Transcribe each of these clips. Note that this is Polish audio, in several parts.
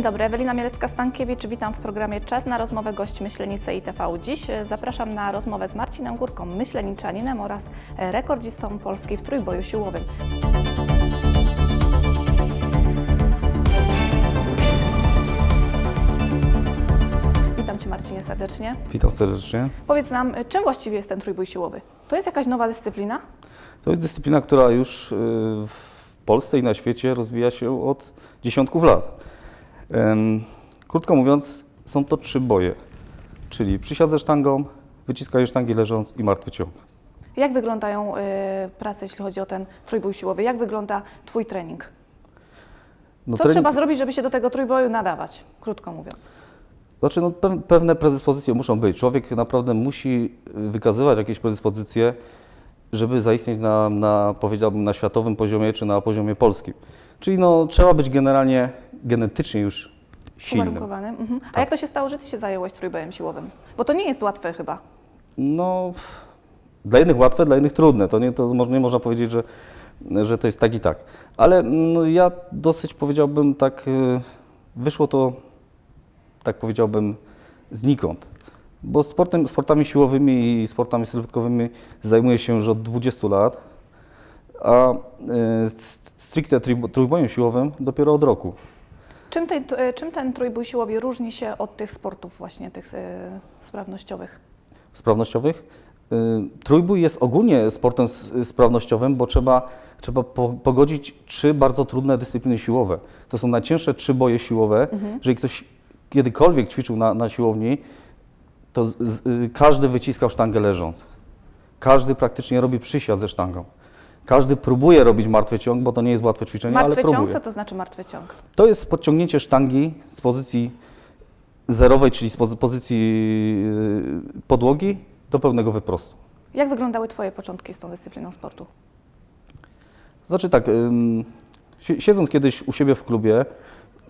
Dzień dobry, Ewelina Mielecka-Stankiewicz. Witam w programie Czas na rozmowę gość Myślenicy i TV. Dziś e, zapraszam na rozmowę z Marcinem Górką, myśleniczaninem oraz e, rekordzistą Polski w trójboju siłowym. Witam Cię Marcinie serdecznie. Witam serdecznie. Powiedz nam, e, czym właściwie jest ten trójbój siłowy? To jest jakaś nowa dyscyplina? To jest dyscyplina, która już w Polsce i na świecie rozwija się od dziesiątków lat. Krótko mówiąc, są to trzy boje, czyli przysiad ze sztangą, wyciskanie sztangi leżąc i martwy ciąg. Jak wyglądają e, prace, jeśli chodzi o ten trójbój siłowy? Jak wygląda Twój trening? No, Co trening- trzeba zrobić, żeby się do tego trójboju nadawać, krótko mówiąc? Znaczy, no, pew- pewne predyspozycje muszą być. Człowiek naprawdę musi y, wykazywać jakieś predyspozycje, żeby zaistnieć na, na, powiedziałbym, na światowym poziomie czy na poziomie polskim. Czyli no, trzeba być generalnie genetycznie już silnym. Uwarunkowany. Mhm. A Tak. jak to się stało, że Ty się zająłeś trójbojem siłowym? Bo to nie jest łatwe chyba. No, dla jednych łatwe, dla innych trudne. To nie, to może- nie można powiedzieć, że, że to jest tak i tak. Ale no, ja dosyć powiedziałbym tak, y, wyszło to, tak powiedziałbym, znikąd. Bo sportem, sportami siłowymi i sportami sylwetkowymi zajmuję się już od 20 lat, a y, st- stricte trójbo- trójbojem siłowym dopiero od roku. Czym ten, e, czym ten trójbój siłowy różni się od tych sportów właśnie, tych e, sprawnościowych? sprawnościowych. Y, Trójbój jest ogólnie sportem sprawnościowym, bo trzeba, trzeba po, pogodzić trzy bardzo trudne dyscypliny siłowe. To są najcięższe trzy boje siłowe. Jeżeli ktoś kiedykolwiek ćwiczył na, na siłowni, to z, z, y, każdy wyciskał sztangę leżąc. Każdy praktycznie robi przysiad ze sztangą. Każdy próbuje robić martwy ciąg, bo to nie jest łatwe ćwiczenie, ale Martwy ciąg, próbuje. co to znaczy martwy ciąg? To jest podciągnięcie sztangi z pozycji zerowej, czyli z pozy- pozycji yy, podłogi do pełnego wyprostu. Jak wyglądały Twoje początki z tą dyscypliną sportu? Znaczy tak, siedząc kiedyś u siebie w klubie,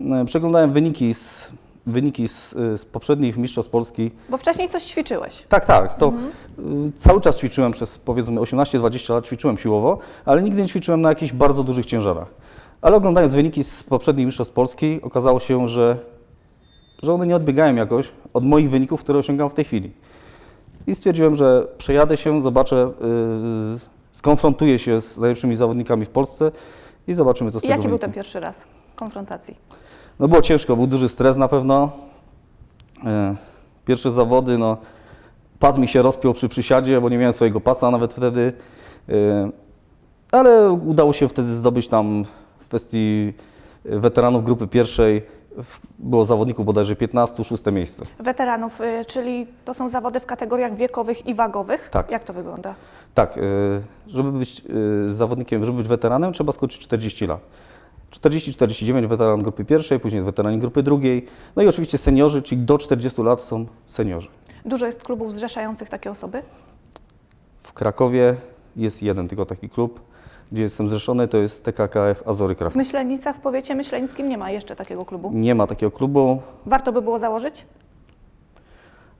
y, przeglądałem wyniki z, wyniki z, z poprzednich mistrzostw Polski. Bo wcześniej coś ćwiczyłeś. Tak, tak, to y, cały czas ćwiczyłem przez powiedzmy 18-20 lat, ćwiczyłem siłowo, ale nigdy nie ćwiczyłem na jakichś bardzo dużych ciężarach. Ale oglądając wyniki z poprzednich mistrzostw Polski, okazało się, że, że one nie odbiegają jakoś od moich wyników, które osiągam w tej chwili. I stwierdziłem, że przejadę się, zobaczę, yy, skonfrontuję się z najlepszymi zawodnikami w Polsce i zobaczymy, co z I tego jaki był ten pierwszy raz konfrontacji? No było ciężko, był duży stres na pewno. E, Pierwsze zawody, no, pad mi się rozpiął przy przysiadzie, bo nie miałem swojego pasa nawet wtedy. E, Ale udało się wtedy zdobyć tam w kwestii weteranów grupy pierwszej, było zawodników bodajże 15, szóste miejsce. Weteranów, y, czyli to są zawody w kategoriach wiekowych i wagowych? Tak. Jak to wygląda? Tak, e, żeby być e, zawodnikiem, żeby być weteranem, trzeba skończyć 40 lat. 40-49 weteran grupy pierwszej, później weterani grupy drugiej. No i oczywiście seniorzy, czyli do 40 lat są seniorzy. Dużo jest klubów zrzeszających takie osoby? W Krakowie jest jeden tylko taki klub, gdzie jestem zrzeszony, to jest TKKF Azory W Kraków. Myślenicach, w powiecie myślenickim nie ma jeszcze takiego klubu. Nie ma takiego klubu. Warto by było założyć?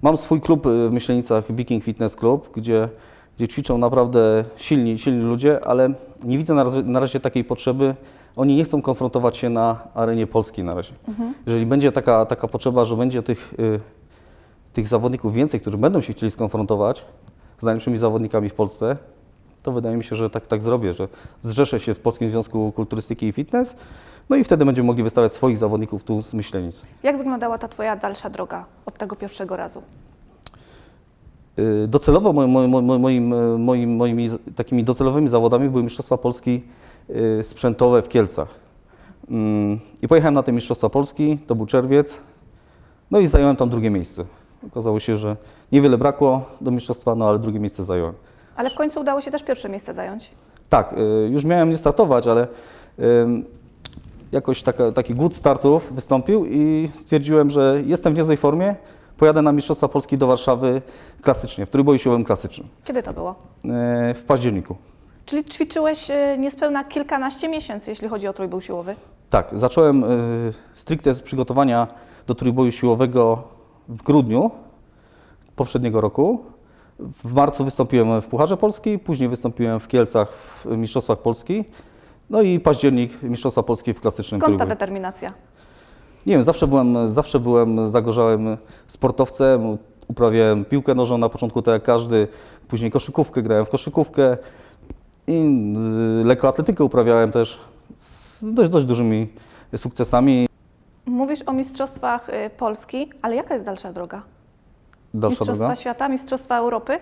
Mam swój klub y, w Myślenicach, Viking Fitness Club, gdzie, gdzie ćwiczą naprawdę silni, silni ludzie, ale nie widzę na razie, na razie takiej potrzeby. Oni nie chcą konfrontować się na arenie polskiej na razie. Jeżeli będzie taka, taka potrzeba, że będzie tych, y, tych zawodników więcej, którzy będą się chcieli skonfrontować z najlepszymi zawodnikami w Polsce, to wydaje mi się, że tak, tak zrobię, że zrzeszę się w Polskim Związku Kulturystyki i Fitness, no i wtedy będziemy mogli wystawiać swoich zawodników tu z Myślenic. Jak wyglądała ta Twoja dalsza droga od tego pierwszego razu? Y, Docelowo moim, moim, y, moim, moimi takimi docelowymi zawodami były Mistrzostwa Polski sprzętowe w Kielcach. Mm, I pojechałem na te Mistrzostwa Polski, to był czerwiec, no i zająłem tam drugie miejsce. Okazało się, że niewiele brakło do mistrzostwa, no ale drugie miejsce zająłem. Ale w końcu udało się też pierwsze miejsce zająć. Tak, y, już miałem nie startować, ale jakoś taka, taki głód startów wystąpił i stwierdziłem, że jestem w niezłej formie, pojadę na Mistrzostwa Polski do Warszawy klasycznie, w trójboju siłowym klasycznym. Kiedy to było? E, w październiku. Czyli ćwiczyłeś y, niespełna kilkanaście miesięcy, jeśli chodzi o trójbój siłowy. Tak, zacząłem e, stricte z przygotowania do trójboju siłowego w grudniu poprzedniego roku. W marcu wystąpiłem w Pucharze Polski, później wystąpiłem w Kielcach w Mistrzostwach Polski, no i październik Mistrzostwa Polski w klasycznym Skąd ta trójboju. determinacja? Nie wiem, zawsze byłem, zawsze byłem zagorzałym sportowcem. Uprawiałem piłkę nożną na początku, tak jak każdy, później koszykówkę, grałem w koszykówkę i y, lekkoatletykę uprawiałem też z dość, dość dużymi sukcesami. Mówisz o mistrzostwach y, Polski, ale jaka jest dalsza droga? Dalsza Mistrzostwa droga? świata, mistrzostwa Europy?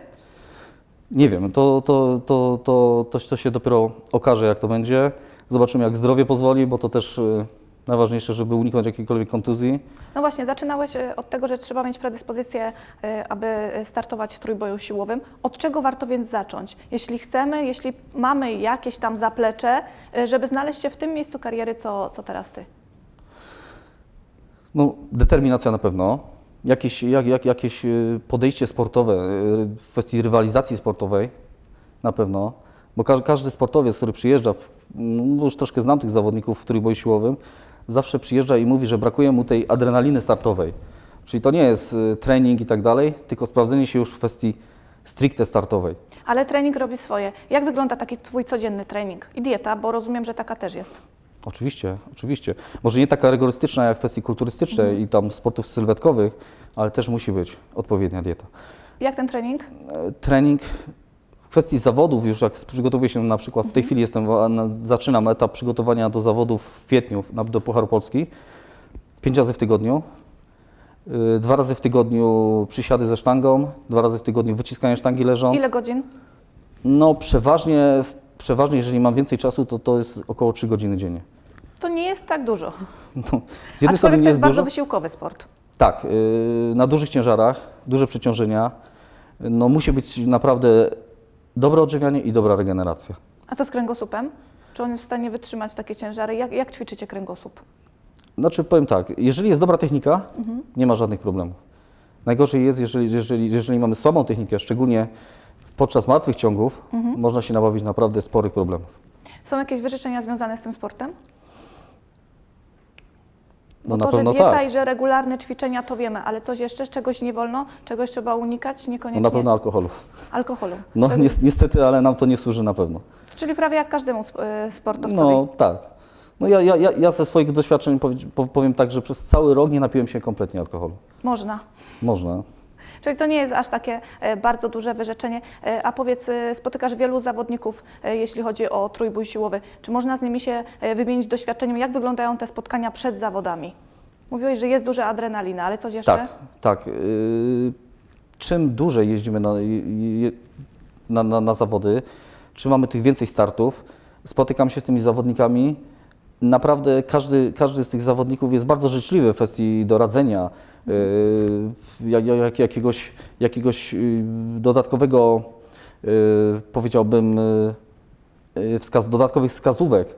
Nie wiem, to, to, to, to, to, się dopiero okaże, jak to będzie. Zobaczymy, jak zdrowie pozwoli, bo to też y, najważniejsze, żeby uniknąć jakiejkolwiek kontuzji. No właśnie, zaczynałeś y, od tego, że trzeba mieć predyspozycję, y, aby y, startować w trójboju siłowym. Od czego warto więc zacząć? Jeśli chcemy, jeśli mamy jakieś tam zaplecze, żeby znaleźć się w tym miejscu kariery, co, co teraz ty. No, determinacja na pewno. Jakieś, jak, jak, jakieś podejście sportowe w kwestii rywalizacji sportowej na pewno. Bo ka każdy sportowiec, który przyjeżdża, no, już troszkę znam tych zawodników w trójboju siłowym, zawsze przyjeżdża i mówi, że brakuje mu tej adrenaliny startowej. Czyli to nie jest y, trening i tak dalej, tylko sprawdzenie się już w kwestii stricte startowej. Ale trening robi swoje. Jak wygląda taki twój codzienny trening? I dieta, bo rozumiem, że taka też jest. Oczywiście, oczywiście. Może nie taka rygorystyczna jak w kwestii kulturystycznej i tam sportów sylwetkowych, ale też musi być odpowiednia dieta. Jak ten trening? E, trening w kwestii zawodów, już jak przygotowuję się na przykład, w tej chwili jestem, zaczynam etap przygotowania do zawodów w kwietniu do Pucharu Polski, pięć razy w tygodniu, Y, dwa razy w tygodniu przysiady ze sztangą, dwa razy w tygodniu wyciskanie sztangi leżąc. Ile godzin? No przeważnie, przeważnie, jeżeli mam więcej czasu, to to jest około 3 godziny dziennie. To nie jest tak dużo. No, z jednej strony nie to jest jest bardzo dużo. wysiłkowy sport. Tak, y, na dużych ciężarach, duże przeciążenia, no musi być naprawdę dobre odżywianie i dobra regeneracja. A co z kręgosłupem? Czy on jest w stanie wytrzymać takie ciężary? Jak, jak ćwiczycie kręgosłup? Znaczy powiem tak, jeżeli jest dobra technika, Mhm. nie ma żadnych problemów. Najgorzej jest, jeżeli, jeżeli, jeżeli mamy słabą technikę, szczególnie podczas martwych ciągów, Mhm. można się nabawić naprawdę sporych problemów. Są jakieś wyrzeczenia związane z tym sportem? No Bo na to, pewno że dieta tak. i że regularne ćwiczenia, to wiemy, ale coś jeszcze, czegoś nie wolno, czegoś trzeba unikać, No niekoniecznie na pewno alkoholu. alkoholu. No niestety, ale nam to nie służy na pewno. Czyli prawie jak każdemu y, sportowcowi. No tak. No ja, ja, ja, ze swoich doświadczeń powie- po- powiem tak, że przez cały rok nie napiłem się kompletnie alkoholu. Można. Można. Czyli to nie jest aż takie e, bardzo duże wyrzeczenie. E, A powiedz, e, spotykasz wielu zawodników, jeśli chodzi o trójbój siłowy. Czy można z nimi się wymienić doświadczeniem? Jak wyglądają te spotkania przed zawodami? Mówiłeś, że jest duża adrenalina, ale coś jeszcze? Tak, tak. Yy, czym dłużej jeździmy na, na, na, na zawody, czym mamy tych więcej startów, spotykam się z tymi zawodnikami. Naprawdę każdy, każdy z tych zawodników jest bardzo życzliwy w kwestii doradzenia, jak, jakiegoś, jakiegoś yy, dodatkowego, yy, powiedziałbym, wskaz, dodatkowych wskazówek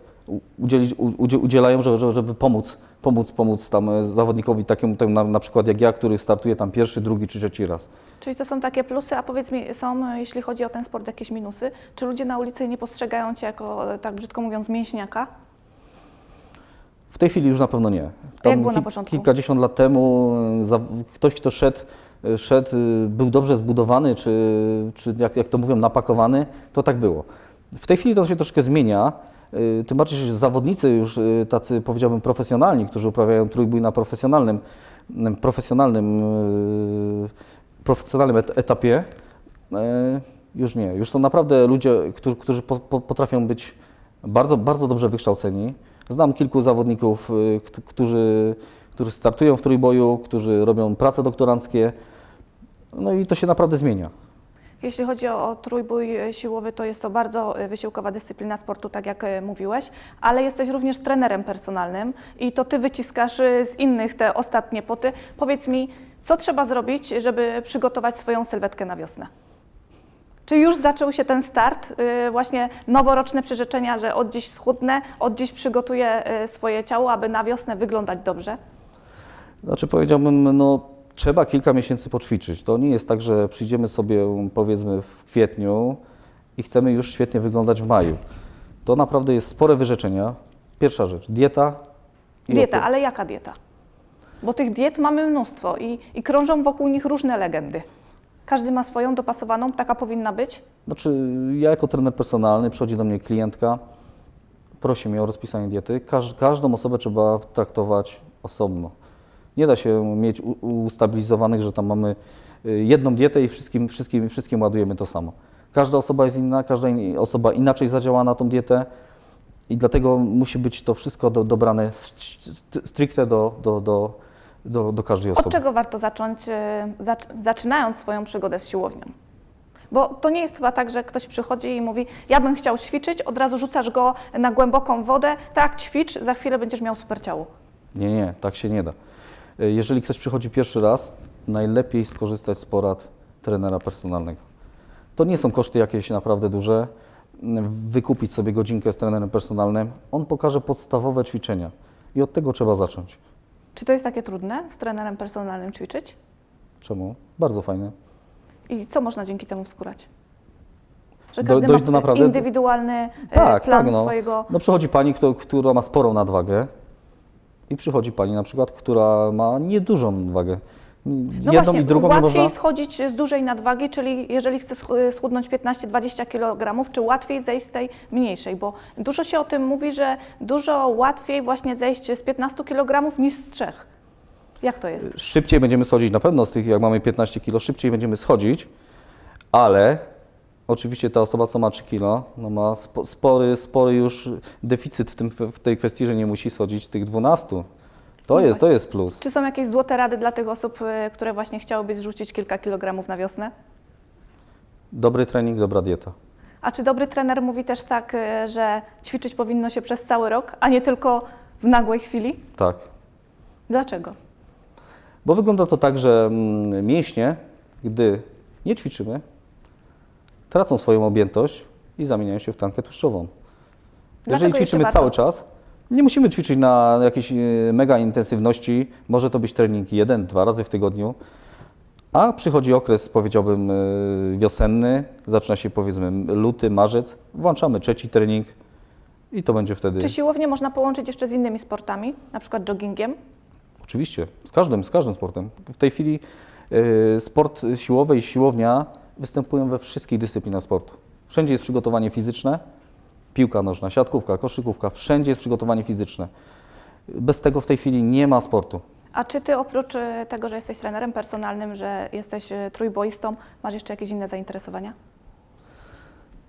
udzielić, udzielają, żeby, żeby- pomóc, pomóc, pomóc tam zawodnikowi takiemu na, na przykład jak ja, który startuje tam pierwszy, drugi czy trzeci raz. Czyli to są takie plusy, a powiedz mi, są, jeśli chodzi o ten sport, jakieś minusy? Czy ludzie na ulicy nie postrzegają Cię jako, tak brzydko mówiąc, mięśniaka? W tej chwili już na pewno nie. jak było na początku? Kilkadziesiąt lat temu e, za, ktoś, kto szedł, e, szedł, e, był dobrze zbudowany, czy, czy jak, jak to mówią, napakowany, to tak było. W tej chwili to się troszkę zmienia. Tym bardziej, że zawodnicy już tacy, powiedziałbym, profesjonalni, którzy uprawiają trójbój na profesjonalnym, profesjonalnym, profesjonalnym et- etapie, już nie. Już są naprawdę ludzie, którzy, którzy po, po, potrafią być bardzo, bardzo dobrze wykształceni. Znam kilku zawodników, y, kt- którzy, którzy startują w trójboju, którzy robią prace doktoranckie. No i to się naprawdę zmienia. Jeśli chodzi o, trójbój e, siłowy, to jest to bardzo e, wysiłkowa dyscyplina sportu, tak jak mówiłeś, ale jesteś również trenerem personalnym i to Ty wyciskasz z innych te ostatnie poty. Powiedz mi, co trzeba zrobić, żeby przygotować swoją sylwetkę na wiosnę? Czy już zaczął się ten start, e, właśnie noworoczne przyrzeczenia, że od dziś schudnę, od dziś przygotuję e, swoje ciało, aby na wiosnę wyglądać dobrze? Znaczy powiedziałbym, no trzeba kilka miesięcy poćwiczyć. To nie jest tak, że przyjdziemy sobie powiedzmy w kwietniu i chcemy już świetnie wyglądać w maju. To naprawdę jest spore wyrzeczenia. Pierwsza rzecz, dieta. Dieta, ale jaka dieta? Bo tych diet mamy mnóstwo i, i krążą wokół nich różne legendy. Każdy ma swoją dopasowaną, taka powinna być. Znaczy, ja jako trener personalny, przychodzi do mnie klientka, prosi mnie o rozpisanie diety. Każ, każdą osobę trzeba traktować osobno. Nie da się mieć u- ustabilizowanych, że tam mamy y, jedną dietę i wszystkim, wszystkim, wszystkim ładujemy to samo. Każda osoba jest inna, każda in- osoba inaczej zadziała na tą dietę i dlatego musi być to wszystko do, dobrane st- stricte do, do, do, do, do każdej Od osoby. czego warto zacząć, e, zac- zaczynając swoją przygodę z siłownią? Bo to nie jest chyba tak, że ktoś przychodzi i mówi, ja bym chciał ćwiczyć, od razu rzucasz go na głęboką wodę, tak, ćwicz, za chwilę będziesz miał super ciało. Nie, nie, tak się nie da. Y, Jeżeli ktoś przychodzi pierwszy raz, najlepiej skorzystać z porad trenera personalnego. To nie są koszty jakieś naprawdę duże. Mm, Wykupić sobie godzinkę z trenerem personalnym, on pokaże podstawowe ćwiczenia i od tego trzeba zacząć. Czy to jest takie trudne z trenerem personalnym ćwiczyć? Czemu? Bardzo fajne. I co można dzięki temu wskórać? Że Do- każdy dojść ma do naprawdę- indywidualny e, Tak, plan tak, no. swojego... No przychodzi pani, kto, która ma sporą nadwagę i przychodzi pani na przykład, która ma niedużą wagę. No Jedną właśnie, i drugą łatwiej można... schodzić z dużej nadwagi, czyli jeżeli chcę sch- schudnąć 15-20 kg, czy łatwiej zejść z tej mniejszej? Bo dużo się o tym mówi, że dużo łatwiej właśnie zejść z 15 kg niż z 3. Jak to jest? Szybciej będziemy schodzić, na pewno z tych, jak mamy 15 kg, szybciej będziemy schodzić, ale oczywiście ta osoba, co ma 3 kg, no ma spo, spory, spory już deficyt w, tym, w tej kwestii, że nie musi schodzić tych 12. To No jest, to jest plus. Czy są jakieś złote rady dla tych osób, y, które właśnie chciałyby zrzucić kilka kilogramów na wiosnę? Dobry trening, dobra dieta. A czy dobry trener mówi też tak, y, że ćwiczyć powinno się przez cały rok, a nie tylko w nagłej chwili? Tak. Dlaczego? Bo wygląda to tak, że mm, mięśnie, gdy nie ćwiczymy, tracą swoją objętość i zamieniają się w tkankę tłuszczową. Dlaczego Jeżeli jeszcze ćwiczymy warto? cały czas, nie musimy ćwiczyć na jakiejś e, mega intensywności, może to być trening jeden, dwa razy w tygodniu, a przychodzi okres, powiedziałbym, e, wiosenny, zaczyna się powiedzmy luty, marzec, włączamy trzeci trening i to będzie wtedy... Czy siłownię można połączyć jeszcze z innymi sportami, na przykład joggingiem? Oczywiście, z każdym, z każdym sportem. W tej chwili e, sport siłowy i siłownia występują we wszystkich dyscyplinach sportu. Wszędzie jest przygotowanie fizyczne, piłka nożna, siatkówka, koszykówka, wszędzie jest przygotowanie fizyczne. Bez tego w tej chwili nie ma sportu. A czy ty oprócz y, tego, że jesteś trenerem personalnym, że jesteś y, trójboistą, masz jeszcze jakieś inne zainteresowania?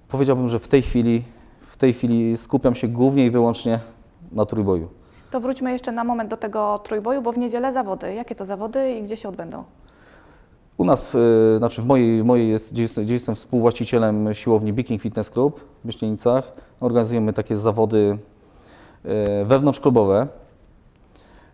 Powiedziałbym, że w tej chwili, w tej chwili skupiam się głównie i wyłącznie na trójboju. To wróćmy jeszcze na moment do tego trójboju, bo w niedzielę zawody. Jakie to zawody i gdzie się odbędą? U nas, y, znaczy w mojej, mojej jest, gdzie, jestem, gdzie jestem współwłaścicielem siłowni Biking Fitness Club w Myślenicach, organizujemy takie zawody y, wewnątrzklubowe,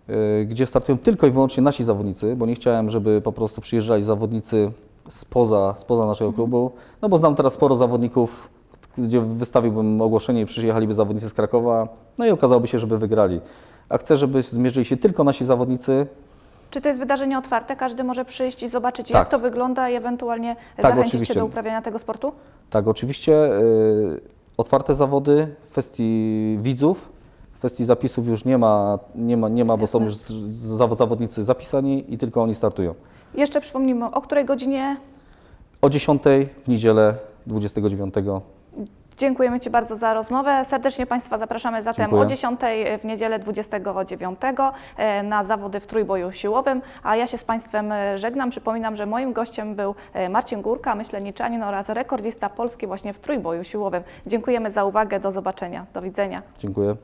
y, gdzie startują tylko i wyłącznie nasi zawodnicy, bo nie chciałem, żeby po prostu przyjeżdżali zawodnicy spoza, spoza naszego klubu, no bo znam teraz sporo zawodników, gdzie wystawiłbym ogłoszenie i przyjechaliby zawodnicy z Krakowa, no i okazałoby się, żeby wygrali. A chcę, żeby zmierzyli się tylko nasi zawodnicy, Czy to jest wydarzenie otwarte? Każdy może przyjść i zobaczyć, Tak. jak to wygląda i ewentualnie zachęcić oczywiście. się do uprawiania tego sportu? Tak, oczywiście y, otwarte zawody w kwestii widzów, w kwestii zapisów już nie ma, nie ma, nie ma bo są już zawodnicy zapisani i tylko oni startują. Jeszcze przypomnijmy, o której godzinie O 10 w niedzielę 29. Dziękujemy Ci bardzo za rozmowę. Serdecznie Państwa zapraszamy zatem Dziękuję. o 10 w niedzielę 29 e, na zawody w trójboju siłowym. A ja się z Państwem e, żegnam. Przypominam, że moim gościem był e, Marcin Górka, myśleniczanin oraz rekordzista Polski właśnie w trójboju siłowym. Dziękujemy za uwagę. Do zobaczenia. Do widzenia. Dziękuję.